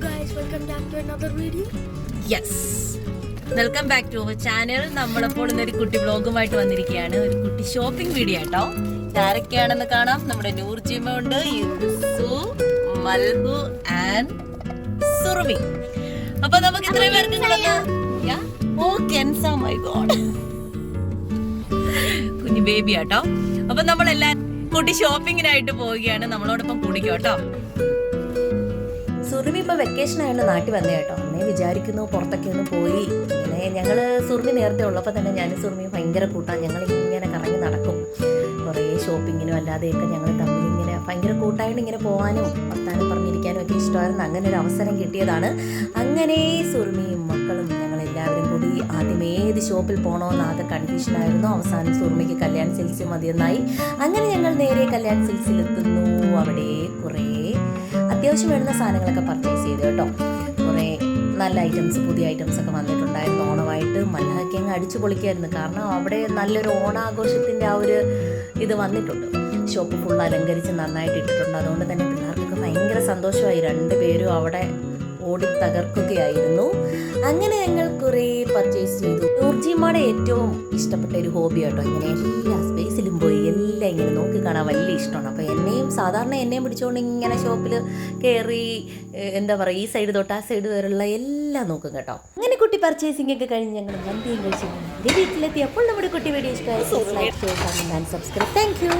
guys, welcome back to another video. Yes welcome back to channel നമ്മളപ്പോൾ ഇന്നൊരു കുട്ടി വ്ളോഗുമായിട്ട് വന്നിരിക്കുകയാണ്. ഒരു കുട്ടി ഷോപ്പിംഗ് വീഡിയോ കേട്ടോ ഇതാരൊക്കെയാണെന്ന് കാണാം. നമ്മുടെ നൂർജിമ ഉണ്ട്. യുസു മൽഹു ആൻഡ് സുറുമി. അപ്പൊ നമുക്ക് ഇത്രയും പേർക്ക് ഓ Kenza Oh, God my God. കുഞ്ഞു ബേബി ആട്ടോ. അപ്പൊ നമ്മളെല്ലാം കുട്ടി ഷോപ്പിങ്ങിനായിട്ട് പോവുകയാണ്. നമ്മളോടൊപ്പം കുടിക്കും കേട്ടോ ഇപ്പോൾ ഇപ്പൊ വെക്കേഷൻ ആയതുകൊണ്ട് നാട്ടിൽ വന്നേ കേട്ടോ. അന്നേ വിചാരിക്കുന്നു പുറത്തൊക്കെ ഒന്ന് പോയി. ഇങ്ങനെ ഞങ്ങൾ സുർമി നേരത്തെ ഉള്ളപ്പോൾ തന്നെ ഞാൻ സുർമി ഭയങ്കര കൂട്ടാണ് ഞങ്ങൾ ഇങ്ങനെ കറങ്ങി നടക്കും. കുറേ ഷോപ്പിങ്ങിനും അല്ലാതെയൊക്കെ ഞങ്ങൾ തമ്മിൽ ഇങ്ങനെ ഭയങ്കര കൂട്ടായിട്ട് ഇങ്ങനെ പോകാനും വർത്താനം പറഞ്ഞിരിക്കാനും ഒക്കെ ഇഷ്ടമായിരുന്നു. അങ്ങനെ ഒരു അവസരം കിട്ടിയതാണ്. അങ്ങനെ സുർമിയും മക്കളും ഞങ്ങൾ എല്ലാവരും കൂടി ആദ്യം ഏത് ഷോപ്പിൽ പോകണമെന്ന് ആകെ കൺഫ്യൂഷനായിരുന്നു അവസാനം സുർമിക്ക് കല്യാൺ സിൽസ് മതിയെന്നായി. അങ്ങനെ ഞങ്ങൾ നേരെ കല്യാൺ സിൽസിലെത്തുന്നു. അവിടെ കുറേ അത്യാവശ്യം വേണ്ട സാധനങ്ങളൊക്കെ പർച്ചേസ് ചെയ്തു കേട്ടോ. കുറേ നല്ല ഐറ്റംസ് പുതിയ ഐറ്റംസ് ഒക്കെ വന്നിട്ടുണ്ടായിരുന്നു. ഓണമായിട്ട് മല്ലഹയ്ക്ക് അങ്ങ് അടിച്ചു പൊളിക്കായിരുന്നു കാരണം അവിടെ നല്ലൊരു ഓണാഘോഷത്തിന്റെ ആ ഒരു ഇത് വന്നിട്ടുണ്ട്. ഷോപ്പ് ഫുൾ അലങ്കരിച്ച് നന്നായിട്ട് ഇട്ടിട്ടുണ്ട്. അതുകൊണ്ട് തന്നെ പിള്ളേർക്കൊക്കെ ഭയങ്കര സന്തോഷമായി. രണ്ട് പേരും അവിടെ ഓടി തകർക്കുകയായിരുന്നു. അങ്ങനെ ഞങ്ങൾ കുറേ പർച്ചേസ് ചെയ്തു. ഊർജിമയുടെ ഏറ്റവും ഇഷ്ടപ്പെട്ട ഒരു ഹോബി ഇങ്ങനെ എല്ലാ സ്പേസിലും പോയി എല്ലാം ഇങ്ങനെ നോക്കി കാണാൻ വലിയ ഇഷ്ടമാണ്. സാധാരണ എന്നെയും പിടിച്ചുകൊണ്ട് ഇങ്ങനെ ഷോപ്പിൽ കയറി എന്താ പറയുക ഈ സൈഡ് തൊട്ട് ആ സൈഡ് വരെയുള്ള എല്ലാം നോക്കും കേട്ടോ. അങ്ങനെ കുട്ടി പർച്ചേസിംഗ് ഒക്കെ കഴിഞ്ഞ് ഞങ്ങൾ മന്തിയും കഴിച്ചു വീട്ടിലെത്തിയപ്പോൾ നമ്മുടെ കുട്ടി വീഡിയോ ഇഷ്ടമായി സബ്സ്ക്രൈബ് താങ്ക് യു